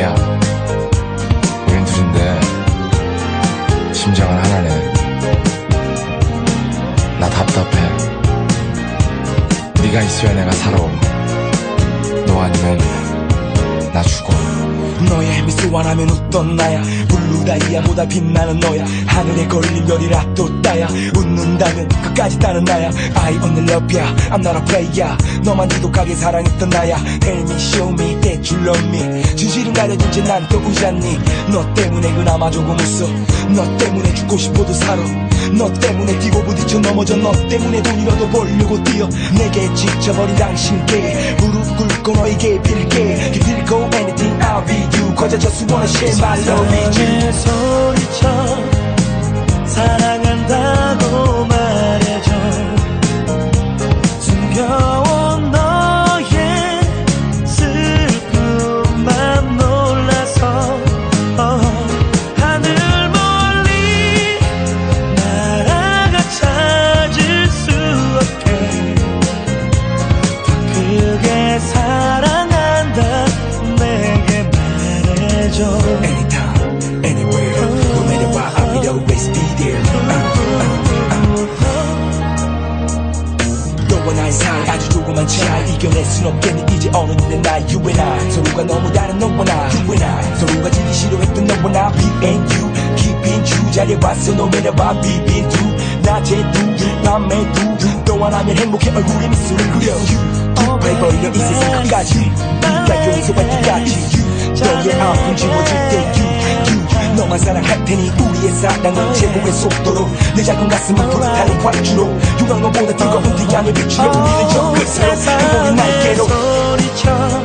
야, 우린 둘인데 심장은 하나네. 나 답답해. 네가 있어야 내가 살아. 너 아니면 나 죽어. 너의 미소 하나면 웃던 나야. 블루 다이아보다 빛나는 너야. 하늘에 걸린 별이라도 따야. 웃는다면 끝까지 따는 나야. I only love ya. I'm not a player. 너만 지독하게 사랑했던 나야. Tell me show me that you love me. 진실은 가려진 채 난또 우잖니? 너 때문에 그나마 조금 웃어. 너 때문에 죽고 싶어도 살아. 너 때문에 뛰고 부딪혀 넘어져. 너 때문에 돈이라도 벌려고 뛰어. 내게 지쳐버린 당신께 무릎 꿇고 너에게 빌게. 기필고 anything I'll be you Cause I just wanna share my love with you 내 소리쳐 사랑 이 이겨낼 순 없겠니? 이제 어른된 나 You and I 서로가 너무 다른 너와 나 You and I 서로가 지기 싫어했던 너와 나 Me and you Keeping you 잘해봤어 No matter what we've been through 낮에도 밤에도 너와 나면 행복해 얼굴에 미소를 그려. You 기뻐해버려 이 세상 끝까지. 네가 You 너의 아픔 때 You 너만 사랑할 테니 우리의 사랑은 제공의 속도로 내 작은 가슴은 불타는 활주로 유광 너보다 뜨거운 태양의 빛으로 우리는 저 끝으로 행복의 날개로. 소리쳐